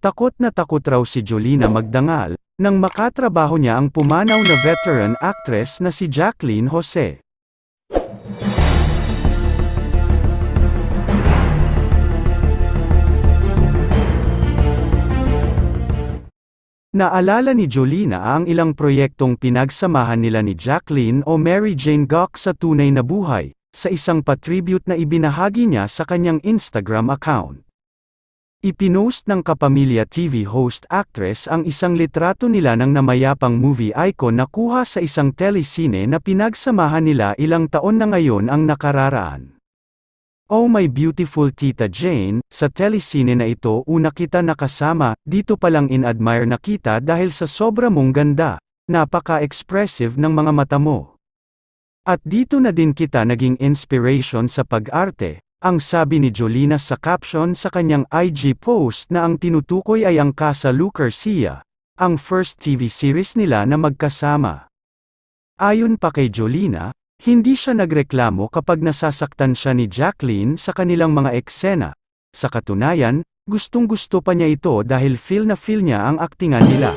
Takot na takot raw si Jolina magdangal, nang makatrabaho niya ang pumanaw na veteran actress na si Jacqueline Jose. Naalala ni Jolina ang ilang proyektong pinagsamahan nila ni Jacqueline o Mary Jane Gok sa tunay na buhay, sa isang patribute na ibinahagi niya sa kanyang Instagram account. Ipinost ng Kapamilya TV host actress ang isang litrato nila ng namayapang movie icon na kuha sa isang telesine na pinagsamahan nila ilang taon na ngayon ang nakararaan. Oh my beautiful Tita Jane, sa telesine na ito una kita nakasama, dito palang in-admire na kita dahil sa sobra mong ganda, napaka-expressive ng mga mata mo. At dito na din kita naging inspiration sa pag-arte, ang sabi ni Jolina sa caption sa kanyang IG post na ang tinutukoy ay ang Casa Lucercia, ang first TV series nila na magkasama. Ayon pa kay Jolina, hindi siya nagreklamo kapag nasasaktan siya ni Jacqueline sa kanilang mga eksena. Sa katunayan, gustong gusto pa niya ito dahil feel na feel niya ang aktingan nila.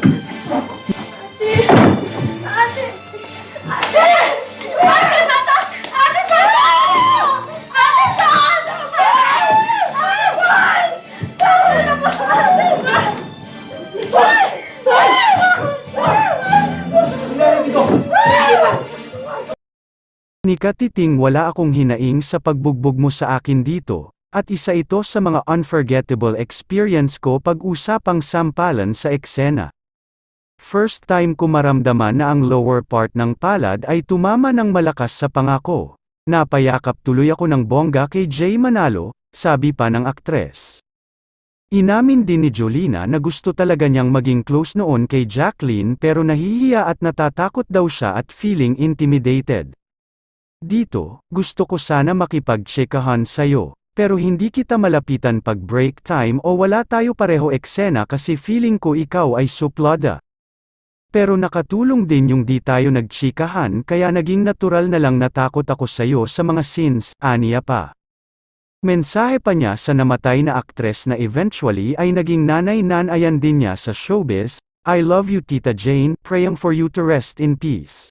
Katiting wala akong hinaing sa pagbugbog mo sa akin dito, at isa ito sa mga unforgettable experience ko pag-usapang sampalan sa eksena. First time ko maramdaman na ang lower part ng palad ay tumama ng malakas sa pangako. Napayakap tuloy ako ng bongga kay Jay Manalo, sabi pa ng aktres. Inamin din ni Jolina na gusto talaga niyang maging close noon kay Jacqueline pero nahihiya at natatakot daw siya at feeling intimidated. Dito, gusto ko sana makipag-checkahan sa'yo, pero hindi kita malapitan pag break time o wala tayo pareho eksena kasi feeling ko ikaw ay suplada. Pero nakatulong din yung di tayo nagchikahan kaya naging natural na lang natakot ako sa'yo sa mga scenes, aniya pa. Mensahe pa niya sa namatay na aktres na eventually ay naging nanay-nanayan din niya sa showbiz, I love you Tita Jane, praying for you to rest in peace.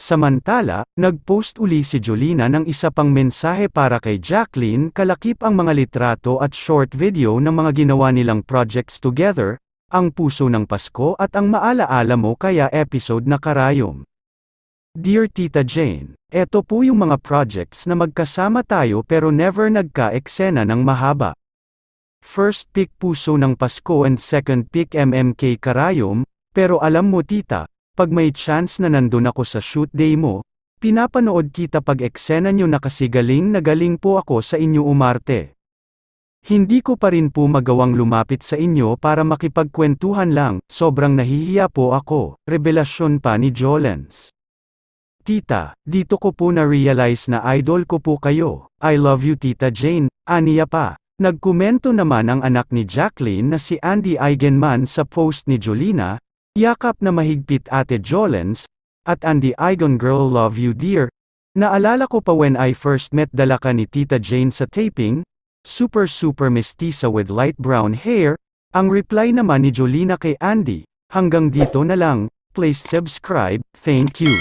Samantala, nag-post uli si Jolina ng isa pang mensahe para kay Jacqueline kalakip ang mga litrato at short video ng mga ginawa nilang projects together, ang puso ng Pasko at ang maalaala mo kaya episode na karayom. Dear Tita Jane, eto po yung mga projects na magkasama tayo pero never nagka-eksena ng mahaba. First pick puso ng Pasko and second pick MMK Karayom, pero alam mo tita, pag may chance na nandun ako sa shoot day mo, pinapanood kita pag eksena nyo na kasi galing na galing po ako sa inyo umarte. Hindi ko pa rin po magawang lumapit sa inyo para makipagkwentuhan lang, sobrang nahihiya po ako, revelasyon pa ni Jolens. Tita, dito ko po na-realize na idol ko po kayo, I love you Tita Jane, aniya pa. Nagkomento naman ang anak ni Jacqueline na si Andy Eigenman sa post ni Jolina, yakap na mahigpit ate Jolens, at Andy Eigen girl love you dear. Naalala ko pa when I first met dala ka ni Tita Jane sa taping, super super mestiza with light brown hair, ang reply naman ni Jolina kay Andy, hanggang dito na lang, please subscribe, thank you.